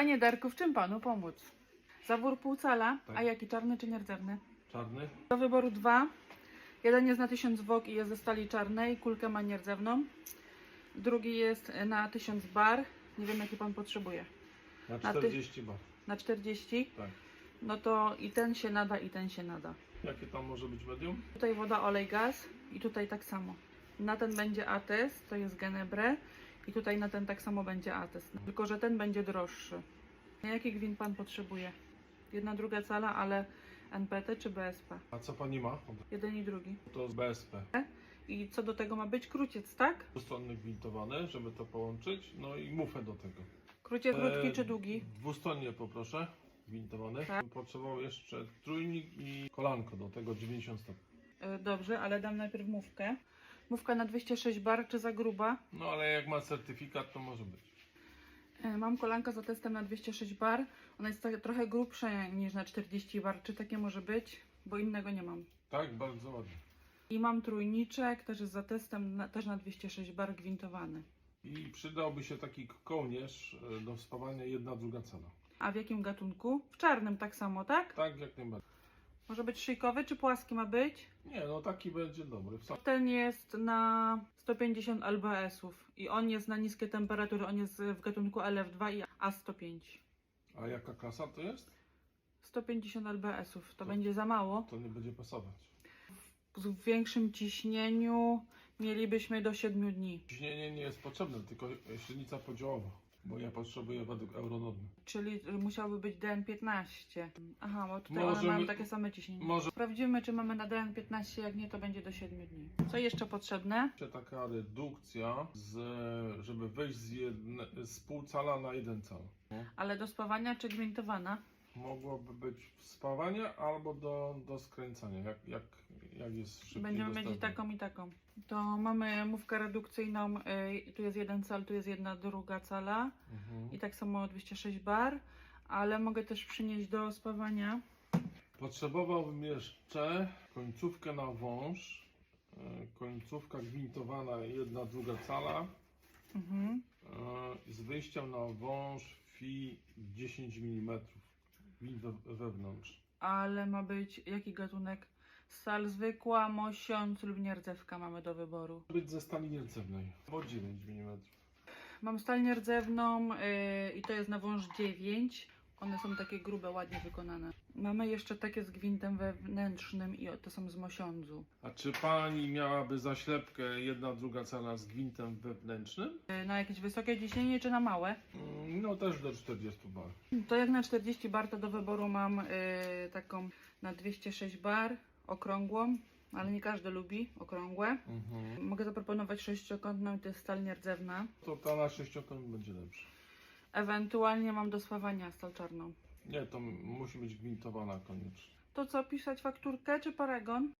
Panie Darku, w czym panu pomóc? Zawór półcala, Tak. a jaki czarny czy nierdzewny? Czarny? Do wyboru dwa. Jeden jest na 1000 wok i jest ze stali czarnej, kulkę ma nierdzewną. Drugi jest na 1000 bar. Nie wiem jaki pan potrzebuje. Na Na ty- 40 bar. Na 40. Tak. No to i ten się nada, i ten się nada. Jakie tam może być medium? Tutaj woda, olej, gaz i tutaj tak samo. Na ten będzie ATES, to jest Genebre i tutaj na ten tak samo będzie ATES, tylko że ten będzie droższy. Jaki gwint Pan potrzebuje? Jedna, druga cala, ale NPT czy BSP? A co pani ma? Jeden i drugi. To z BSP. I co do tego ma być? Króciec, tak? Dwustronny gwintowany, żeby to połączyć. No i mufę do tego. Króciec krótki E, czy długi? Dwustronnie poproszę. Gwintowany. Tak. Potrzebował jeszcze trójnik i kolanko do tego 90 stopni. E, Dobrze, ale dam najpierw mówkę. Mówka na 206 bar, czy za gruba? No ale jak ma certyfikat, to może być. E, Mam kolankę za testem na 206 bar. Ona jest tak, trochę grubsza niż na 40 bar. Czy takie może być? Bo innego nie mam. Tak, bardzo ładnie. I mam trójniczek, też jest za testem, na, też na 206 bar gwintowany. I przydałby się taki kołnierz e, do spawania jedna, druga cala. A w jakim gatunku? W czarnym tak samo, tak? Tak, jak najbardziej. Może być szyjkowy, czy płaski ma być? Nie, no taki będzie dobry. W sam- Ten jest na 150 lbs-ów i on jest na niskie temperatury, on jest w gatunku LF2 i A105. A jaka klasa to jest? 150 lbs-ów, to To- będzie za mało. To nie będzie pasować. W większym ciśnieniu mielibyśmy do 7 dni, Ciśnienie nie jest potrzebne, tylko średnica podziałowa, bo ja potrzebuję według euronormy. czyli musiałby być DN15. Aha, bo tutaj one mają takie same ciśnienie. Może Sprawdzimy, czy mamy na DN15, jak nie, to będzie do 7 dni. Co jeszcze potrzebne? jeszcze taka redukcja, z, żeby wejść z, jedne, z pół cala na jeden cal. Ale do spawania czy gwintowana? Mogłoby być spawanie albo do, do skręcania, jak, jak, jak jest szybciej Będziemy dostępne. mieć taką i taką. To mamy mówkę redukcyjną, y, tu jest jeden cal, tu jest jedna druga cala Mhm. i tak samo 206 bar, ale mogę też przynieść do spawania. Potrzebowałbym jeszcze końcówkę na wąż, e, końcówka gwintowana jedna, druga cala, Mhm. e, z wyjściem na wąż fi 10 mm we- wewnątrz. Ale ma być jaki gatunek? Stal zwykła, mosiąc lub nierdzewka mamy do wyboru. Być ze stali nierdzewnej, bo 9 mm. Mam stal nierdzewną y, i to jest na wąż 9. One są takie grube, ładnie wykonane. Mamy jeszcze takie z gwintem wewnętrznym i to są z mosiądzu. A czy pani miałaby zaślepkę jedna, druga cala z gwintem wewnętrznym? Y, Na jakieś wysokie ciśnienie czy na małe? Mm, No też do 40 bar. To jak na 40 bar to do wyboru mam y, taką na 206 bar, okrągłą, ale nie każdy lubi okrągłe. Mhm. Mogę zaproponować sześciokątną i to jest stal nierdzewna. To ta na sześciokąt będzie lepsza. Ewentualnie mam do sławania stal czarną. Nie, to musi być gwintowana koniecznie. To co, pisać fakturkę czy paragon?